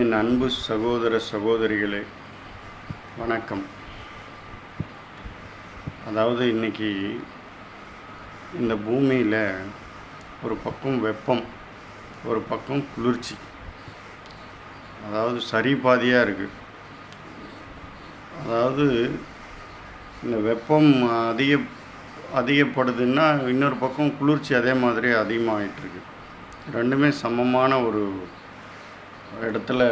என் அன்பு சகோதர சகோதரிகளே வணக்கம். அதாவது இன்னைக்கு இந்த பூமியில் ஒரு பக்கம் வெப்பம் ஒரு பக்கம் குளிர்ச்சி. அதாவது சரி பாதியாக இருக்குது அதாவது இந்த வெப்பம் அதிக அதிகப்படுதுன்னா இன்னொரு பக்கம் குளிர்ச்சி அதே மாதிரி அதிகமாகிட்டுருக்கு ரெண்டுமே சமமான ஒரு இடத்துல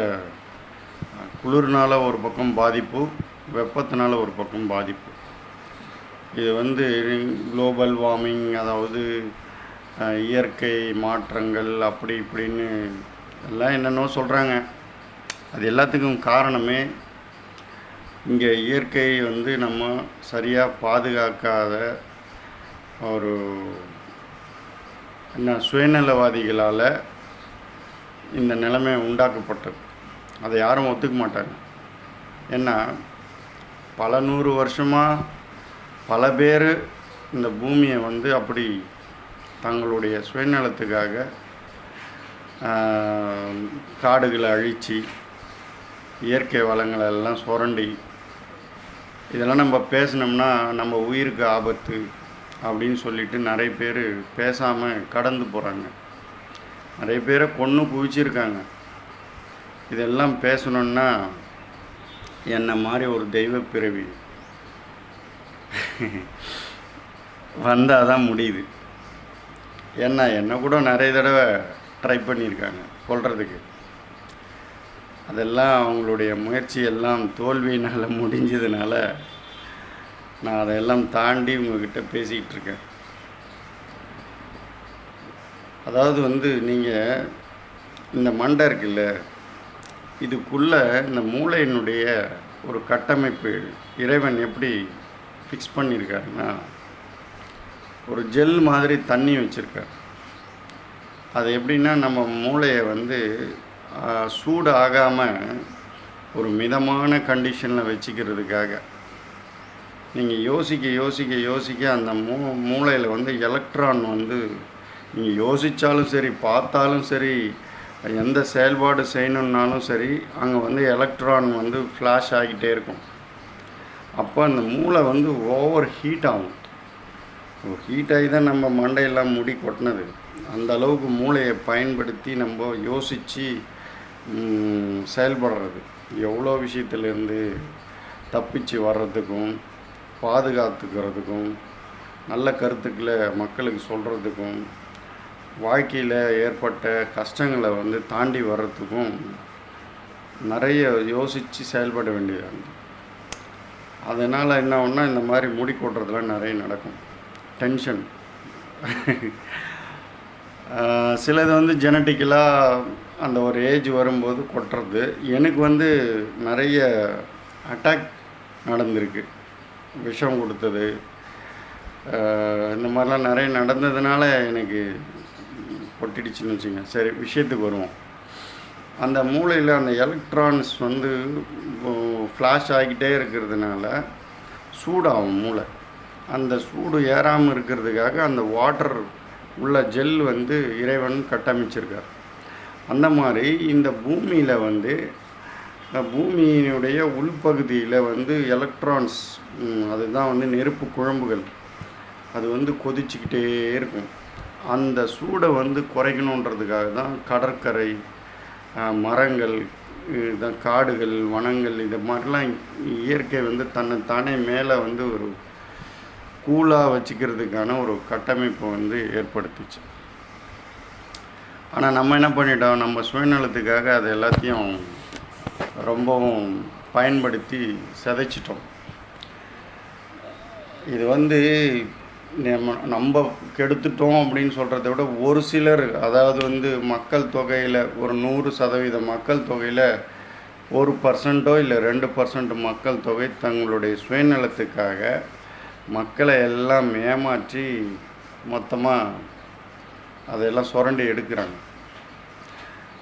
குளிர்னால ஒரு பக்கம் பாதிப்பு வெப்பத்தினால ஒரு பக்கம் பாதிப்பு. இது வந்து குளோபல் வார்மிங் அதாவது இயற்கை மாற்றங்கள் அப்படி இப்படின்னு எல்லாம் என்னென்னோ சொல்கிறாங்க அது எல்லாத்துக்கும் காரணமே இங்கே இயற்கையை வந்து நம்ம சரியாக பாதுகாக்காத ஒரு என்ன சுயநலவாதிகளால் இந்த நிலைமை உண்டாக்கப்பட்டது. அதை யாரும் ஒத்துக்க மாட்டாங்க. ஏன்னா பல நூறு வருஷமாக பல பேர் இந்த பூமியை வந்து அப்படி தங்களுடைய சுயநலத்துக்காக காடுகளை அழித்து இயற்கை வளங்களை எல்லாம் சுரண்டி இதெல்லாம் நம்ம பேசினோம்னா நம்ம உயிருக்கு ஆபத்து அப்படின்னு சொல்லிட்டு நிறைய பேர் பேசாமல் கடந்து போகிறாங்க நிறைய பேரை கொன்று குவிச்சிருக்காங்க. இதெல்லாம் பேசணுன்னா என்னை மாதிரி ஒரு தெய்வ பிறவி வந்தால் தான் முடியுது. என்ன என்னை கூட நிறைய தடவை ட்ரை பண்ணியிருக்காங்க சொல்கிறதுக்கு அதெல்லாம் அவங்களுடைய முயற்சி எல்லாம் தோல்வியினால் முடிஞ்சதுனால நான் அதையெல்லாம் தாண்டி உங்ககிட்ட பேசிக்கிட்டு இருக்கேன். அதாவது வந்து நீங்கள் இந்த மண்டை இருக்குல்ல இதுக்குள்ளே இந்த மூளையினுடைய ஒரு கட்டமைப்பு இறைவன் எப்படி ஃபிக்ஸ் பண்ணியிருக்காருன்னா ஒரு ஜெல் மாதிரி தண்ணி வச்சுருக்கார். அது எப்படின்னா நம்ம மூளையை வந்து சூடு ஆகாமல் ஒரு மிதமான கண்டிஷனில் வச்சுக்கிறதுக்காக. நீங்கள் யோசிக்க யோசிக்க யோசிக்க அந்த மூ மூளையில் வந்து எலக்ட்ரான் வந்து நீங்கள் யோசித்தாலும் சரி பார்த்தாலும் சரி எந்த செயல்பாடு செய்யணுன்னாலும் சரி அங்கே வந்து எலக்ட்ரான் வந்து ஃப்ளாஷ் ஆகிட்டே இருக்கும். அப்போ அந்த மூளை வந்து ஓவர் ஹீட் ஆகும். ஹீட் ஆகி தான் நம்ம மண்டையெல்லாம் முடி கொட்டினது. அந்த அளவுக்கு மூளையை பயன்படுத்தி நம்ம யோசித்து செயல்படுறது. எவ்வளோ விஷயத்துலேருந்து தப்பிச்சு வர்றதுக்கும் பாதுகாத்துக்கிறதுக்கும் நல்ல கருத்துக்களை மக்களுக்கு சொல்கிறதுக்கும் வாழ்க்கையில் ஏற்பட்ட கஷ்டங்களை வந்து தாண்டி வர்றதுக்கும் நிறைய யோசித்து செயல்பட வேண்டியது அதனால் என்ன ஒன்றா இந்த மாதிரி முடி கொட்டுறதுலாம் நிறைய நடக்கும். டென்ஷன் சிலது வந்து ஜெனட்டிக்கலாக அந்த ஒரு ஏஜ் வரும்போது கொட்டுறது. எனக்கு வந்து நிறைய அட்டாக் நடந்திருக்கு. விஷம் கொடுத்தது. இந்த மாதிரிலாம் நிறைய நடந்ததுனால எனக்கு கொட்டிடுச்சுன்னு வச்சுங்க சரி விஷயத்துக்கு வருவோம். அந்த மூளையில் அந்த எலக்ட்ரான்ஸ் வந்து ஃப்ளாஷ் ஆகிக்கிட்டே இருக்கிறதுனால சூடாகும் மூளை. அந்த சூடு ஏறாமல் இருக்கிறதுக்காக அந்த வாட்டர் உள்ள ஜெல் வந்து இறைவன் கட்டமைச்சிருக்கார். அந்த மாதிரி இந்த பூமியில் வந்து பூமியினுடைய உள்பகுதியில் வந்து எலக்ட்ரான்ஸ் அதுதான் வந்து நெருப்பு குழம்புகள். அது வந்து கொதிச்சுக்கிட்டே இருக்கும். அந்த சூடை வந்து குறைக்கணுன்றதுக்காக தான் கடற்கரை மரங்கள் இதான் காடுகள் வனங்கள் இது மாதிரிலாம் இயற்கை வந்து தன்னை தானே மேலே வந்து ஒரு கூலாக வச்சுக்கிறதுக்கான ஒரு கட்டமைப்பை வந்து ஏற்படுத்துச்சு. ஆனால் நம்ம என்ன பண்ணிட்டோம்? நம்ம சுயநலத்துக்காக அது எல்லாத்தையும் ரொம்பவும் பயன்படுத்தி சிதைச்சிட்டோம். இது வந்து நம்ம நம்ம கெடுத்துட்டோம் அப்படின்னு சொல்கிறத விட ஒரு சிலர் அதாவது வந்து மக்கள் தொகையில் ஒரு நூறு சதவீத மக்கள் தொகையில் ஒரு பர்சன்ட்டோ இல்லை ரெண்டு பர்சன்ட் மக்கள் தொகை தங்களுடைய சுயநலத்துக்காக மக்களை எல்லாம் ஏமாற்றி மொத்தமாக அதையெல்லாம் சுரண்டி எடுக்கிறாங்க.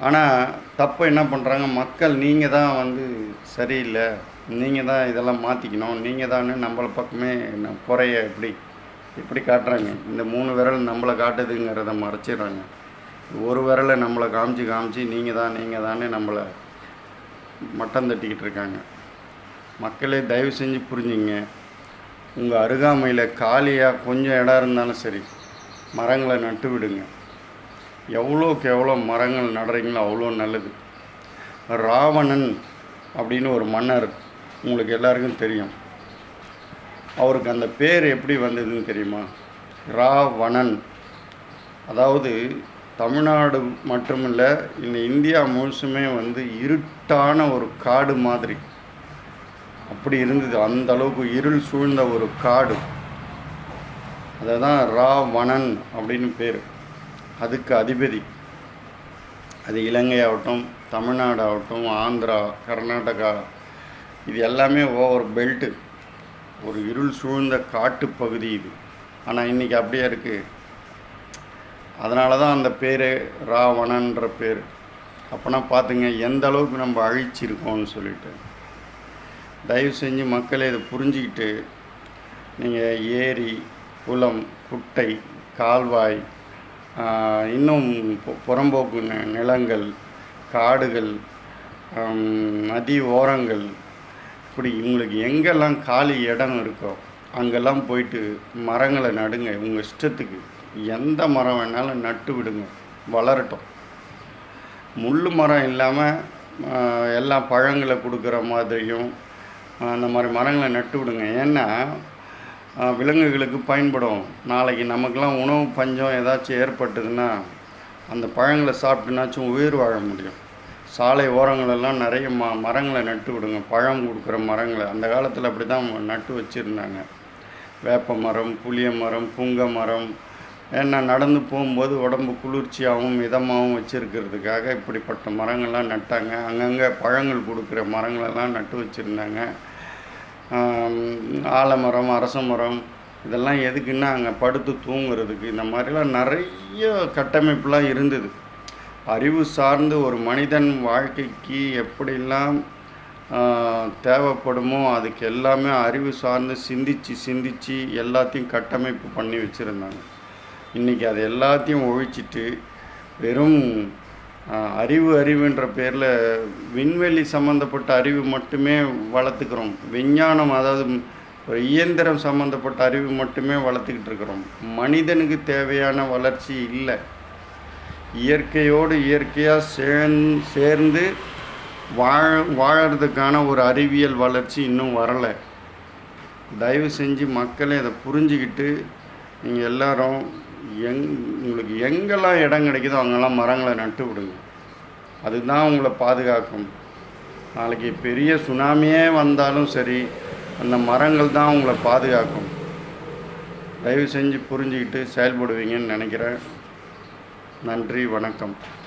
ஆனால் தப்பை என்ன பண்ணுறாங்க மக்கள் நீங்கள் தான் வந்து சரியில்லை. நீங்கள் தான் இதெல்லாம் மாற்றிக்கணும் நீங்கள் தான் நம்மளை பக்கமே குறைய எப்படி இப்படி காட்டுறாங்க. இந்த மூணு விரல் நம்மளை காட்டுதுங்கிறத மறைச்சிடுறாங்க. ஒரு விரலை நம்மளை காமிச்சு காமிச்சு நீங்கள் தான் நீங்கள் தானே நம்மளை மட்டம் தட்டிக்கிட்டு இருக்காங்க. மக்களே தயவு செஞ்சு புரிஞ்சுங்க. உங்கள் அருகாமையில் காலியாக கொஞ்சம் இடம் இருந்தாலும் சரி மரங்களை நட்டு விடுங்க. எவ்வளோக்கு எவ்வளோ மரங்கள் நடுறீங்களோ அவ்வளோ நல்லது. ராவணன் அப்படின்னு ஒரு மன்னர் உங்களுக்கு எல்லாருக்கும் தெரியும். அவருக்கு அந்த பேர் எப்படி வந்ததுன்னு தெரியுமா? ராவணன். அதாவது தமிழ்நாடு மட்டுமில்ல இந்த இந்தியா முழுசுமே வந்து இருட்டான ஒரு காடு மாதிரி. அப்படி இருந்தது. அந்த அளவுக்கு இருள் சூழ்ந்த ஒரு காடு. அதை தான் ராவணன் அப்படின்னு பேர். அதுக்கு அதிபதி. அது இலங்கை ஆகட்டும் தமிழ்நாடு ஆகட்டும் ஆந்திரா கர்நாடகா இது எல்லாமே ஓவர் பெல்ட்டு. ஒரு இருள் சூழ்ந்த காட்டுப்பகுதி இது. ஆனால் இன்றைக்கி அப்படியே இருக்குது அதனால தான் அந்த பேர் ராவணன்ற பேர். அப்போனா பார்த்துங்க எந்த அளவுக்கு நம்ம அழிச்சிருக்கோம்னு சொல்லிட்டு. தயவு செஞ்சு மக்களை இதை புரிஞ்சுக்கிட்டு நீங்கள் ஏரி குளம் குட்டை கால்வாய் இன்னும் புறம்போக்கு நிலங்கள் காடுகள் நதி ஓரங்கள் இப்படி உங்களுக்கு எங்கெல்லாம் காலி இடம் இருக்கோ அங்கெல்லாம் போயிட்டு மரங்களை நடுங்க உங்கள் இஷ்டத்துக்கு எந்த மரம் வேணாலும் நட்டு விடுங்க வளரட்டும். முள் மரம் இல்லாமல் எல்லா பழங்களை கொடுக்குற மாதிரியும் அந்த மாதிரி மரங்களை நட்டு விடுங்க. ஏன்னா விலங்குகளுக்கு பயன்படும். நாளைக்கு நமக்கெல்லாம் உணவு பஞ்சம் ஏதாச்சும் ஏற்பட்டதுன்னா அந்த பழங்களை சாப்பிட்டுனாச்சும் உயிர் வாழ முடியும். சாலை ஓரங்களெல்லாம் நிறைய ம மரங்களை நட்டு விடுங்க. பழம் கொடுக்குற மரங்களை. அந்த காலத்தில் அப்படி தான் நட்டு வச்சுருந்தாங்க. வேப்ப மரம் புளிய மரம் புங்க மரம் ஏன்னா நடந்து போகும்போது உடம்பு குளிர்ச்சியாகவும் மிதமாகவும் வச்சுருக்கிறதுக்காக இப்படிப்பட்ட மரங்கள்லாம் நட்டாங்க. அங்கங்கே பழங்கள் கொடுக்குற மரங்களெல்லாம் நட்டு வச்சுருந்தாங்க. ஆலமரம் அரச மரம் இதெல்லாம் எதுக்குன்னா அங்கே படுத்து தூங்குறதுக்கு. இந்த மாதிரிலாம் நிறைய கட்டமைப்புலாம் இருந்தது. அறிவு சார்ந்து ஒரு மனிதன் வாழ்க்கைக்கு எப்படிலாம் தேவைப்படுமோ அதுக்கு எல்லாமே அறிவு சார்ந்து சிந்திச்சு சிந்திச்சு எல்லாத்தையும் கட்டமைப்பு பண்ணி வச்சுருந்தாங்க. இன்றைக்கி அது எல்லாத்தையும் ஒழிச்சிட்டு வெறும் அறிவு அறிவுன்ற பேரில் விண்வெளி சம்மந்தப்பட்ட அறிவு மட்டுமே வளர்த்துக்கிறோம். விஞ்ஞானம் அதாவது ஒரு இயந்திரம் சம்மந்தப்பட்ட அறிவு மட்டுமே வளர்த்துக்கிட்டு இருக்கிறோம். மனிதனுக்கு தேவையான வளர்ச்சி இல்லை. இயற்கையோடு இயற்கையாக சேர்ந் சேர்ந்து வாழ வாழறதுக்கான ஒரு அறிவியல் வளர்ச்சி இன்னும் வரலை. தயவு செஞ்சு மக்களே அதை புரிஞ்சுக்கிட்டு நீங்கள் எல்லாரும் எங் உங்களுக்கு எங்கெல்லாம் இடம் கிடைக்குதோ அங்கெல்லாம் மரங்களை நட்டு விடுங்க. அதுதான் உங்களை பாதுகாக்கும். நாளைக்கு பெரிய சுனாமியே வந்தாலும் சரி அந்த மரங்கள் தான் உங்களை பாதுகாக்கும். தயவு செஞ்சு புரிஞ்சுக்கிட்டு செயல்படுவீங்கன்னு நினைக்கிறேன். நன்றி வணக்கம்.